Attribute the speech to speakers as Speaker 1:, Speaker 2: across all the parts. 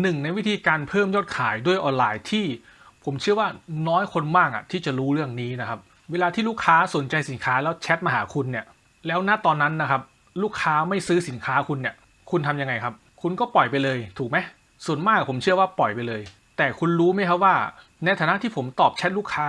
Speaker 1: หนึ่งในวิธีการเพิ่มยอดขายด้วยออนไลน์ที่ผมเชื่อว่าน้อยคนมากอะที่จะรู้เรื่องนี้นะครับ เวลาที่ลูกค้าสนใจสินค้าแล้วแชทมาหาคุณเนี่ย แล้วณตอนนั้นนะครับ ลูกค้าไม่ซื้อสินค้าคุณเนี่ย คุณทำยังไงครับ คุณก็ปล่อยไปเลย ถูกไหมส่วนมากผมเชื่อว่าปล่อยไปเลย แต่คุณรู้ไหมครับว่า ในฐานะที่ผมตอบแชทลูกค้า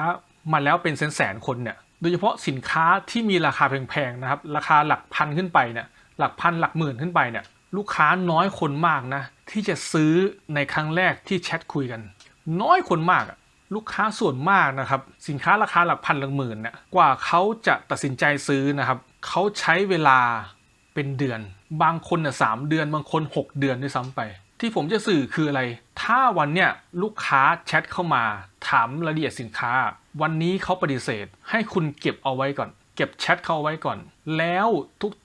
Speaker 1: มาแล้วเป็นแสนๆคนเนี่ย โดยเฉพาะสินค้าที่มีราคาแพงๆนะครับ ราคาหลักพันขึ้นไปเนี่ย หลักพันหลักหมื่นขึ้นไปเนี่ย ลูกค้าน้อยคนมากนะ ที่จะซื้อในครั้งแรกที่แชทคุยกัน น้อยคนมากลูกค้าส่วนมากนะครับ สินค้าราคาหลักพันหลักหมื่นเนี่ยกว่าเขาจะตัดสินใจซื้อนะครับเขาใช้เวลาเป็นเดือน บางคนเนี่ยสามเดือนบางคน 6 เดือนด้วยซ้ำไป ที่ผมจะสื่อคืออะไร ถ้าวันเนี้ยลูกค้าแชทเข้ามาถามรายละเอียดสินค้า วันนี้เขาปฏิเสธ ให้คุณเก็บเอาไว้ก่อน เก็บแชทเขาเอาไว้ก่อน แล้ว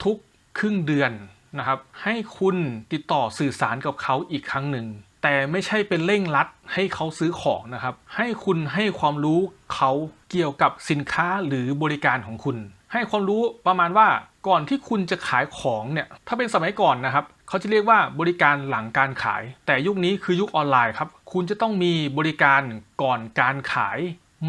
Speaker 1: ทุกๆ ครึ่งเดือน นะครับ ให้คุณติดต่อสื่อสารกับเขาอีกครั้งหนึ่ง แต่ไม่ใช่เป็นเร่งรัดให้เขาซื้อของนะครับ ให้คุณให้ความรู้เขาเกี่ยวกับสินค้าหรือบริการของคุณ ให้ความรู้ประมาณว่าก่อนที่คุณจะขายของเนี่ย ถ้าเป็นสมัยก่อนนะครับ เขาจะเรียกว่าบริการหลังการขาย แต่ยุคนี้คือยุคออนไลน์ครับ คุณจะต้องมีบริการก่อนการขาย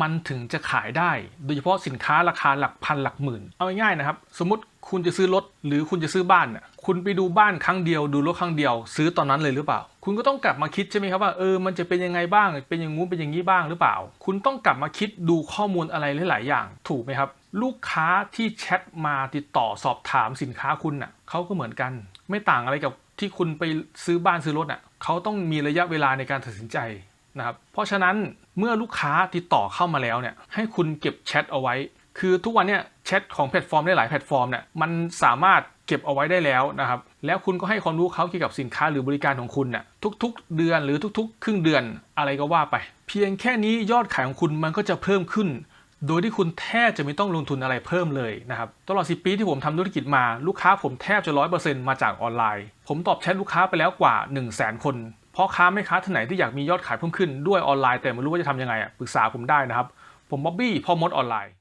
Speaker 1: มันถึงจะขายได้ โดยเฉพาะสินค้าราคาหลักพันหลักหมื่น เอาง่ายๆนะครับ สมมติคุณจะซื้อรถหรือคุณจะซื้อบ้านน่ะคุณไปดูบ้านครั้งเดียว ดูรถครั้งเดียว ซื้อตอนนั้นเลยหรือเปล่า คุณก็ต้องกลับมาคิดใช่ไหมครับว่าเออมันจะเป็นยังไงบ้าง เป็นอย่างงู้นเป็นอย่างนี้บ้างหรือเปล่า คุณต้องกลับมาคิดดูข้อมูลอะไรหลาย ๆ อย่าง ถูกไหมครับ ลูกค้าที่แชทมาติดต่อสอบถามสินค้าคุณน่ะเขาก็เหมือนกัน ไม่ต่างอะไรกับที่คุณไปซื้อบ้านซื้อรถอะเขาต้องมีระยะเวลาในการตัดสินใจ นะครับเพราะฉะนั้นเมื่อลูกค้าติดต่อเข้ามาแล้วเนี่ยให้คุณเก็บแชทเอาไว้ คือทุกวันเนี่ยแชทของแพลตฟอร์มได้หลายแพลตฟอร์มเนี่ยมันสามารถเก็บเอาไว้ได้แล้วนะครับ แล้วคุณก็ให้ความรู้เขาเกี่ยวกับสินค้าหรือบริการของคุณน่ะทุกๆ เดือนหรือทุกๆ ครึ่งเดือนอะไรก็ว่าไป เพียงแค่นี้ยอดขายของคุณมันก็จะเพิ่มขึ้น โดยที่คุณแทบจะไม่ต้องลงทุนอะไรเพิ่มเลยนะครับตลอด 10 ปีที่ผมทำธุรกิจมาลูกค้าผมแทบจะ 100%มาจากออนไลน์ ผมตอบแชทลูกค้าไปแล้วกว่า 1 0 0 0 0แคน พ่อค้าแม่ค้าท่านไหนที่อยากมียอดขายเพิ่มขึ้นด้วยออนไลน์แต่ไม่รู้ว่าจะทำยังไงอะปรึกษาผมได้นะครับ ผมบ๊อบบี้พ่อมดออนไลน์